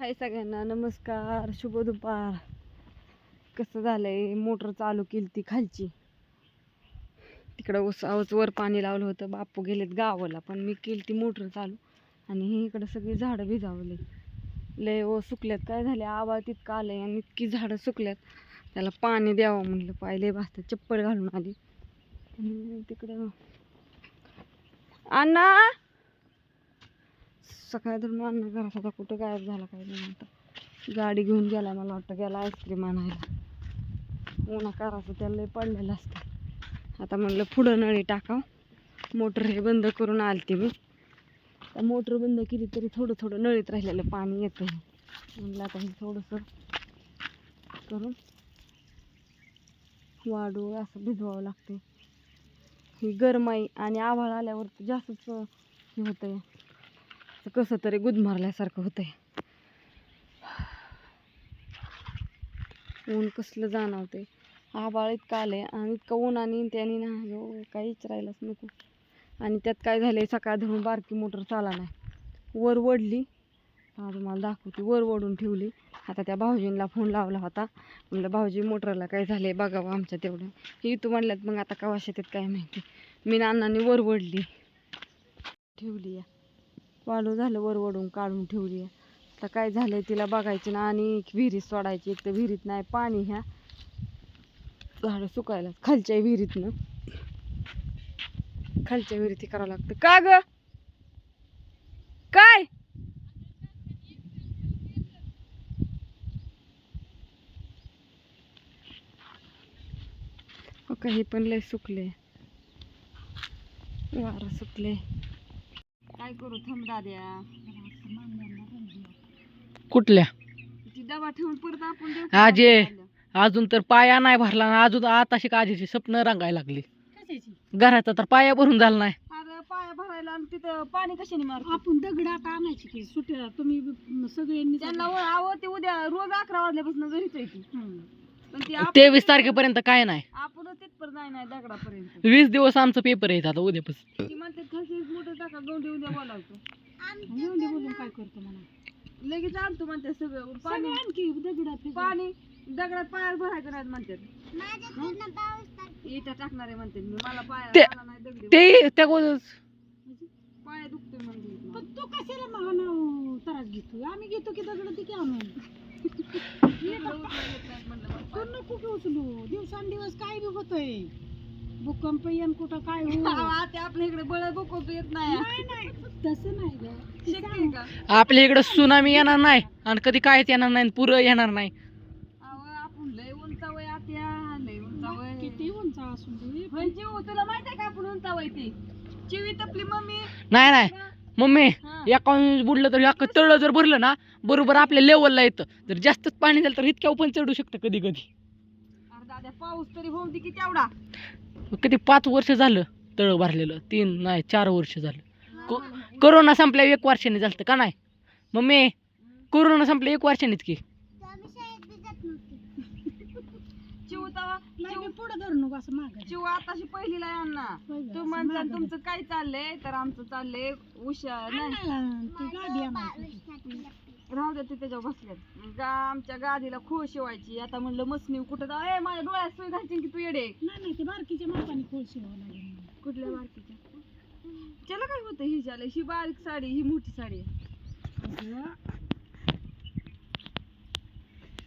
हाय सगळ्यांना नमस्कार शुभ दुपार. कसं झालंय? मोटर चालू केली ती खालची. तिकडं उसावच वर पाणी लावलं होतं बापू गेलेत गावाला पण मी केली ती मोटर चालू. आणि ही इकडं सगळी झाडं भिजावली. लय ओ सुकल्यात. काय झाले आवाज तितकं आहे आणि इतकी झाडं सुकल्यात. त्याला पाणी द्यावं म्हणलं. पाहिले भासतात चप्पल घालून आली. तिकडं अण्णा! सकाळी धरून अन्न घरात. कुठं गायब झाला काय नाही आता. गाडी घेऊन गेला मला वाटतं. गेला आईस्क्रीम आणायला. उन्हा करायचं त्याला लई पडलेलं असतं. आता म्हणलं पुढं नळी टाकाव. मोटर हे बंद करून आलते मी. तर मोटर बंद केली तरी थोडं थोडं नळीत राहिलेलं पाणी येतं म्हणलं आता हे थोडंसं करून वाढू असं भिजवावं लागते ही गरमाई आणि आभाळ आल्यावर तर जास्तच हे होतंय. असं कसं तरी गुदमारल्यासारखं होतंय. ऊन कसलं जाणवते आभाळ इतकं आहे आणि इतकं ऊन आणि त्याने ना हो काही विचारायलाच नको. आणि त्यात काय झालंय? सकाळ धरून बारकी मोटर चाला नाही वर वडली तुम्हाला दाखवते वर वडून ठेवली. आता त्या भाऊजींना फोन लावला होता. म्हणलं भाऊजी मोटरला काय झालंय? बघावं आमच्या तेवढं. हे तू म्हणल्यात मग आता कवा शेतात काय माहिती? मी नानांनी वर वडली ठेवली या. वाळू झालं वरवडून काढून ठेवली. आता काय झालंय तिला बघायची ना आणि विहिरीत सोडायची. एक तर विहिरीत नाही पाणी ह्या झाडं सुकायला. खालच्या विहिरीतनं. खालच्या विहिरीत करावं लागतं. का ग? काय? हे पण लय सुकले वारं सुकले काय करू? थांब दाद्या कुठल्या? ती डबा ठेवून परत आपण देऊ आजे. अजून तर पाया नाही भरला ना अजून आताशी काजीची स्वप्न रंगायला लागली. घराचा तर पाया भरून झाला नाही. अरे पाया भरायला आणि तिथं पाणी कशाने मार आपण दगड आता आणायची की सुट्या तुम्ही ब- सगळ्यांनी त्यांना अहो ते उद्या रोज अकरा वाजल्यापासून घरीच हं. तेवीस तारखेपर्यंत काय नाही. आपण तिथपर्यंत नाही नाही दगडापर्यंत. वीस दिवस आमचं पेपर येत आता उद्यापासून. ती म्हणते मोठं टाका उद्या बोलावतो. बोलून काय करतो म्हणा. लगेच आणतो म्हणते सगळं पाणी. सगळं आणखी दगडात हे पाणी दगडात पायावर भरायचं नाही म्हणतात इटा टाकणारे म्हणते मी मला पाया नाही दगडी ते त्या गो- पाया दुखतोय म्हणते पण तू कशाला महान त्रास घेतो आम्ही घेतो की दगड ती की आणून? तू नको की उचलू? दिवसांदिवस काय बी होतंय. भूकंप येन कुठं काय हो ते आपल्या इकडे बळ भूकंप येत नाही. नाही नाही. तसं नाही ग. ती शक्य आहे सांग. का? आपल्या इकडं सुनामी येणार नाही आणि कधी कायच येणार नाही पुरं येणार नाही. अहो, आपण लय उंचावय आत्या लय उंचावय किती उंच असून दे. होय जीव तुला माहीत आहे का आपण उंचावय ती? चिवी तपली मम्मी. नाही नाही. मम्मी हा. एका बुडलं तर एका तळ जर भरलं ना बरोबर आपल्या लेवलला येतं. जर जास्तच पाणी झालं तर इतक्या पण चढू शकतं कधी कधी दादा पाऊस तरी होऊन दे की तेवढा. किती पाच वर्ष झालं तळ भरलेलं तीन नाही चार वर्ष झालं. को- कोरोना संपल्या एक वर्षाने झालं का नाही? मम्मी कोरोना संपल्या एक वर्षानेच की. चिव तवा पुढं धरू नको असं माग. चिव आताशी पहिलीला आहे अण्णा. तू म्हणता तुमचं काय चाललंय तर आमचं चाललंय उषा नाही. ती गाडी आणायची. राहू दे ते त्याच्यावर बसल्यात गा आमच्या गादीला खोळ शिवायची आता म्हणलं मसनी कुठं जा? ए माझ्या डोळ्यात सोय घालशील की तू येडे? नाही नाही ते बारकीच्या मापाने खोल शिवावं लागेल कुठल्या बारकीच्या? त्याला काय होतं ही झालं ही बारीक साडी ही मोठी साडी. आहे. अगं.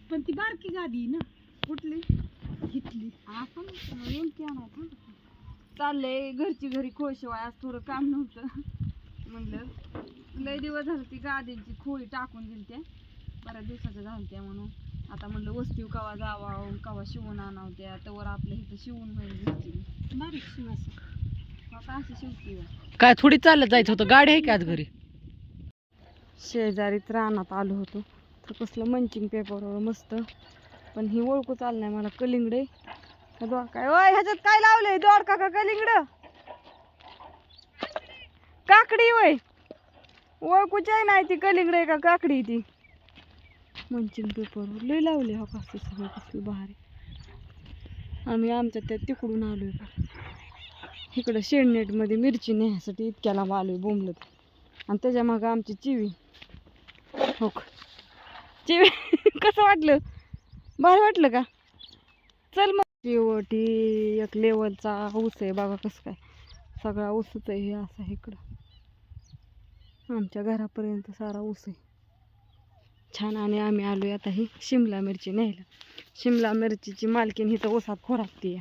पण ती बारकी गादी आहे ना. कुठली? घेतली आपण नेमकी चाललंय घरची घरी खोळ शिवाय आज थोडं काम नव्हतं. म्हणलं लय दिवस झालं ती गादीची खोळी टाकून दिली त्या बऱ्याच दिवसाच्या त्या म्हणून. आता म्हणलं वस्तू कवा जावा कवा शिवून आणावं त्या. तवर आपल्या इथं शिवून होईल बारीक शिवायचं आता अशी शिवती काय थोडी चालत जायचं होतं? गाडी आहे का आज घरी? शेजारीच रानात आलो होतो. तर कसलं मंचिंग पेपरवर मस्त. पण ही ओळखू चाल नाही मला कलिंगड. आहे का दोडका आहे? ओय ह्याच्यात काय लावलंय? दोडका का कलिंगड? काकडी वय. ओळखूच्या आहे नाही ती कलिंगड का काकडी ती. मंचिंग पेपरवर लय लावले हो कसं सगळं कसलं भारी. आम्ही आमच्या त्या तिकडून आलोय का? इकडं शेडनेटमध्ये मिरची न्यायसाठी इतक्या लांब आलो आहे बोंबलत. आणि त्याच्या मागं आमची चिवी. हो का? कसं वाटलं? भारी वाटलं का? चल मग. शेवटी एक लेवलचा ऊस आहे बघा कसं काय. सगळा ऊसच आहे हे असं आहे इकडं. आमच्या घरापर्यंत सारा ऊस आहे. छान आणि आम्ही आलो आहे आता ही शिमला मिरची न्यायला. शिमला मिरचीची मालकीन ही तर ऊसात खोराकती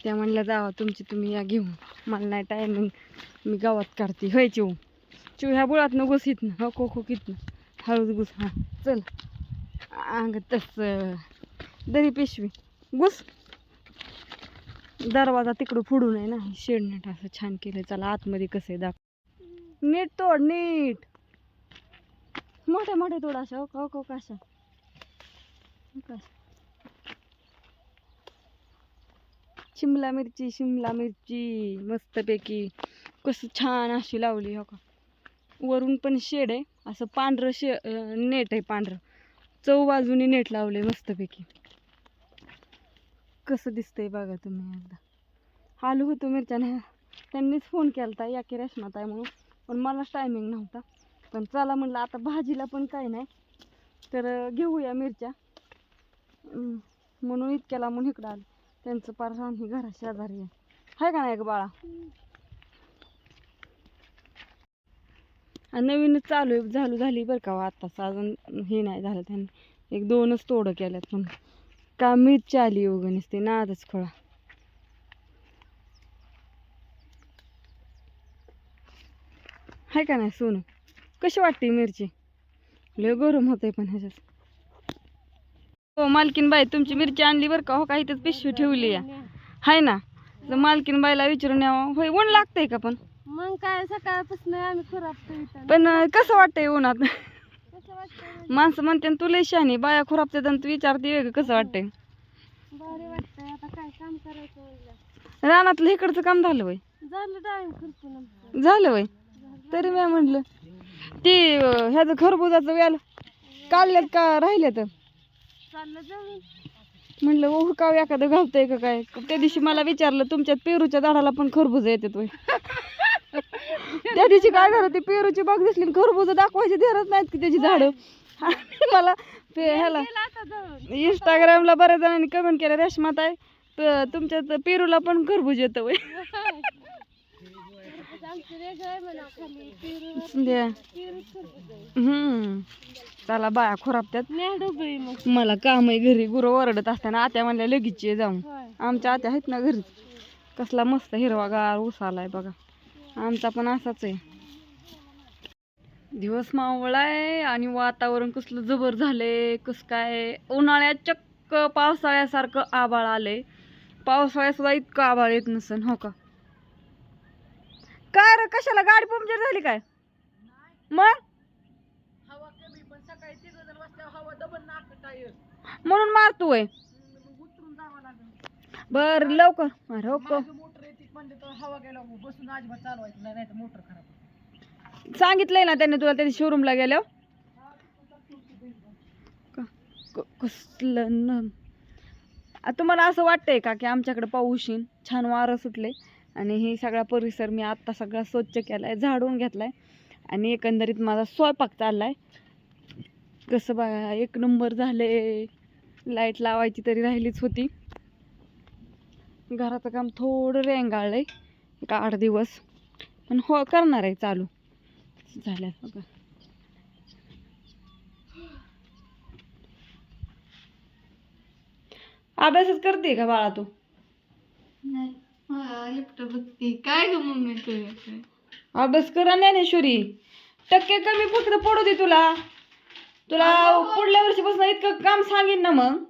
त्या म्हणल्या जावा तुमची तुम्ही या घेऊन. मला नाही टायमिंग मी गावात काढते. होय चिव चिव ह्या बुळातनं घुस इथनं. हो खो खो कितनं. हळूच घुस. हां चल. अंग तसं. दरी पिशवी. घुस. दरवाजा तिकडं फुडून आहे ना. शेडनेट असं छान केलं चला आतमध्ये कसं आहे दाख नीट तोड नीट. मोठ्या मोठे तोड अशा हो, हो, हो का हो का शिमला मिरची शिमला मिरची. मस्तपैकी कसं छान अशी लावली हो का? वरून पण शेड आहे. असं पांढरं शे नेट आहे पांढरं. चौ बाजूनी नेट लावले मस्तपैकी. कसं दिसतंय बघा तुम्ही एकदा. आलो होतो मिरच्याने. त्यांनीच फोन केला होता या की रेशमात आहे म्हणून. पण मलाच टायमिंग नव्हता. पण चला म्हणलं आता भाजीला पण काही नाही. तर घेऊया मिरच्या. म्हणून इतक्याला म्हणून इकडं आलं. त्यांचं पार ही घरा शेजारी आहे. का नाही ग बाळा? नवीनच चालू आहे झालू झाली बरं का हो आत्ताच. अजून हे नाही झालं त्यांनी. एक दोनच तोडं केल्यात पण का मिरची आली उगं ते नादच खोळा. हाय का नाही सोनू? कशी वाटते मिरची? लय गरम होतंय पण ह्याच्यात. हो मालकीन बाई तुमची मिरची आणली बरं का? हो काही इथंच पिशवी ठेवली आहे? हाय ना? तर मालकीन बाईला विचारून यावं. होय ऊन लागतंय का पण? मग काय सकाळपासून आम्ही खुरापतो पण कसं वाटतंय उन्हात? वाटतंय माणसं म्हणते तू लय शहाणी बाया खुरापतात आणि तू विचारते वेगळं कसं वाटतंय? रानातलं इकडचं काम झालं वय. झालं वय तरी मी म्हणलं. ते ह्याचं खरबुजाचं वेल काढल्यात का राहिल्यात? चाललं जाऊन. म्हणलं ओ का एखादं घालतंय का काय? त्या दिवशी मला विचारलं तुमच्यात पेरूच्या झाडाला पण खरबुज येतात वय त्या दिवशी काय झालं ती पेरूची बाग दिसली खरबुज दाखवायची धरत नाहीत की त्याची झाडं. मला पे ह्याला इंस्टाग्रामला बऱ्याच जणांनी कमेंट केलं रेशमात आहे प- तुमच्यात पेरूला पण खरबूज येतं वय आमचं वेगळं आहे म्हणा खाली पेरू द्या. आहे. हम्म. चला बाया खुरापत्यात. मला काम आहे घरी गुरं ओरडत असताना आत्या म्हणल्या लगेच ये जाऊन. आमच्या आत्या आहेत ना घरी कसला मस्त हिरवागार ऊस आलाय बघा. आमचा पण असाच आहे. दिवस मावळाय आणि वातावरण कसलं जबर झालंय कस काय? उन्हाळ्यात चक्क पावसाळ्यासारखं आभाळ आलंय. पावसाळ्यात सुद्धा इतकं आभाळ येत नसन हो का? काय रे कशाला गाडी पंक्चर झाली काय? मग? हवा कमी पण सकाळी तिघ जण बसल्यावर हवा डबल नाक टायर म्हणून मारतोय. उतरून जावं लागेल. बर लवकर. अरे हो का. मोटर येते म्हणले तर हवा गेला बसून अजिबात चालवायचं नाही नाही तर मोटर खराब सांगितलंय ना त्यांनी तुला त्या शोरूमला गेल्यावर? क- क- कसलं न आ, तुम्हाला असं वाटतंय का की आमच्याकडे पाऊस येईन? छान वारं सुटले आणि हे सगळा परिसर मी आत्ता सगळा स्वच्छ केला आहे झाडून घेतलाय. आणि एकंदरीत माझा स्वयंपाक चालला आहे कसं बघा एक नंबर झाले. लाइट लावायची तरी राहिलीच होती. घराचं काम थोडं रेंगाळलंय एक आठ दिवस. पण हो करणार आहे चालू. झालं बघा. अभ्यासच करते का बाळा तू? नाही. बघते. काय ग मम्मी तुझ्याकडे? अभ्यास करा ज्ञानेश्वरी. टक्के कमी फक्त पडू दे तुला. तुला पुढल्या वर्षीपासून इतकं काम सांगेन ना मग.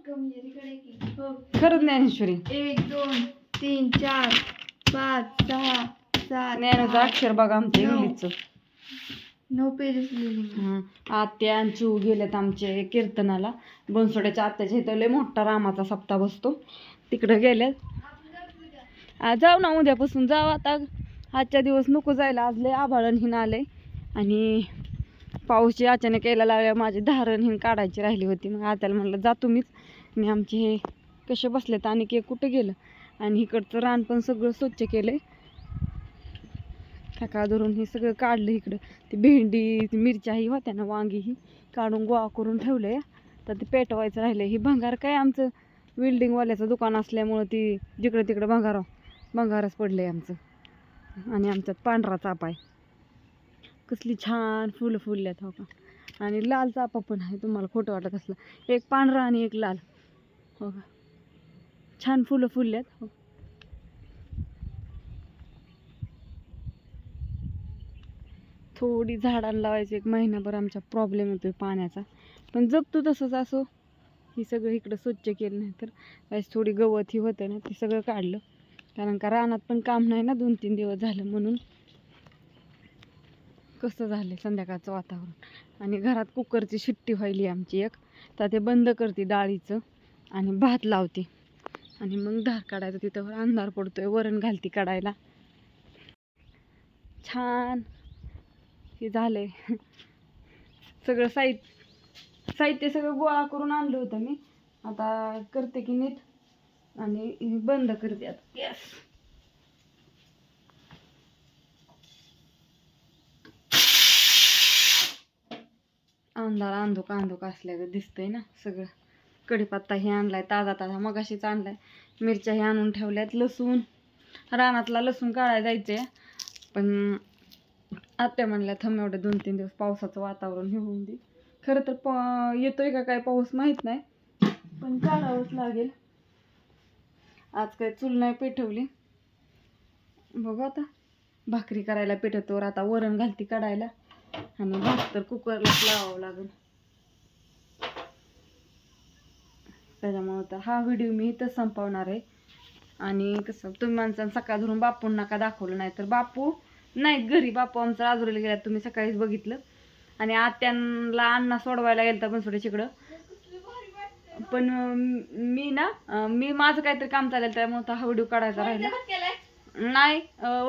खरंच ज्ञानेश्वरी. एक दोन तीन चार पाच सहा सात ज्ञानाचं अक्षर बघा आमच्या नऊ. इंग्लिशचं नऊ पेजेस लिहिली हं. आत्या आणि गेलेत आमचे कीर्तनाला. बनसोड्याच्या आत्याच्या इथं लय मोठा रामाचा सप्ताह बसतो. तिकडं गेल्यात जाऊ ना उद्यापासून. जाऊ आता. आजच्या दिवस नको जायला. आज लय आभाळण हिन आलंय. आणि पाऊसची अचानक यायला लागल्या माझी धारण हिन काढायची राहिली होती. मग आत्याला म्हणलं जा तुम्हीच. मी आमचे हे कसे बसलेत? आणि के कुठं गेलं? आणि इकडचं रान पण सगळं स्वच्छ केलंय. सकाळ धरून हे सगळं काढलं इकडं. ती भेंडी ती मिरच्या ही होत्या ना वांगी ही काढून गोळा करून ठेवले तर ते पेटवायचं राहिलं ही भंगार काय आमचं? बिल्डिंगवाल्याचं दुकान असल्यामुळं ती जिकडं तिकडं भंगार भंगारच पडलं आहे आमचं. आणि आमच्यात पांढरा चापा आहे कसली छान फुलं फुलल्यात हो का. आणि लाल चापा पण आहे तुम्हाला खोटं वाटत असलं एक पांढरा आणि एक लाल. हो का. छान फुलं फुलल्यात हो. थोडी झाडांना लावायची एक महिनाभर आमचा प्रॉब्लेम येतोय पाण्याचा. पण जगतो तसंच असो. ही सगळं इकडं स्वच्छ केलं नाही तर. थोडी गवत ही होतं ना ते सगळं काढलं. कारण का रानात पण काम नाही ना दोन तीन दिवस झालं म्हणून. कसं झालं संध्याकाळचं वातावरण. आणि घरात कुकरची शिट्टी व्हायली आमची एक. तर ते बंद करते डाळीचं आणि भात लावते. आणि मग धार काढायचं तिथं अंधार पडतोय वरण घालती काढायला. छान. हे झालंय. सगळं साहित्य साहित्य सगळं गोळा करून आणलं होतं मी. आता करते की नीट. आणि बंद करते आता येस अंधार अंधुक अंधुक असल्यागत दिसतंय ना सगळं. कढीपत्ता हे आणलाय ताजा ताजा मगाशीच आणलाय. मिरच्या हे आणून ठेवल्यात लसूण. रानातला लसूण काढायला जायचंय. पण आत्या म्हणल्या थांब एवढे दोन तीन दिवस पावसाचं वातावरण हे होऊन दे. खरं तर प येतोय का काय पाऊस माहीत नाही पण काढावंच लागेल. आज काय चूल नाही पेटवली. बघू आता. भाकरी करायला पेटवतोवर आता वरण घालती काढायला. आणि भात तर कुकरलाच लावावं लागेल. त्याच्यामुळं तर हा व्हिडिओ मी इथं संपवणार आहे. आणि कसं तुम्ही माणसानं सकाळ धरून बापून नका दाखवलं नाही तर बापू नाहीत घरी बापू आमचं आजोरीला गेला तुम्ही सकाळीच बघितलं. आणि आत्यांना अण्णा सोडवायला गेलता पण थोडे तिकडं पण मी ना मी माझं काहीतरी काम चालेल त्यामुळे हा व्हिडिओ काढायचा राहिला. नाही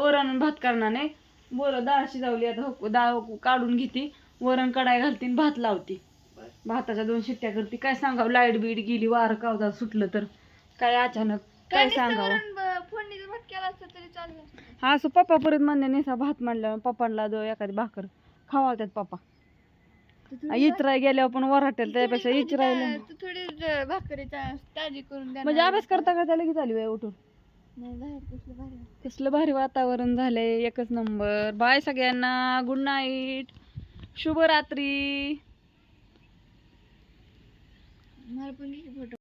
वरण भात करणार. नाही बोल डाळ शिजवली आता हो, डाळ काढून घेते. वरण कढाई घालते आणि भात लावते. भाताच्या दोन शिट्ट्या करते. काय सांगावं लाइट बीट गेली वारं कावदा सुटलं तर. काय अचानक काय सांगावं? हा असं पप्पा परत म्हणले नेसा भात म्हणलं पप्पांना दो एखादी भाकर. खावावत्यात पप्पा. इचराय गेल्यावर पण वराटेल त्यापेक्षा इचरायला थोडी भाकरीचा ताजी करून द्या म्हणजे अभ्यास करता करता लगेच आली वेळ उठून? नाही बाहेर कसलं भारी कसलं भारी वातावरण झालंय एकच नंबर. बाय सगळ्यांना. गुड नाईट शुभरात्री. मला पण फोटो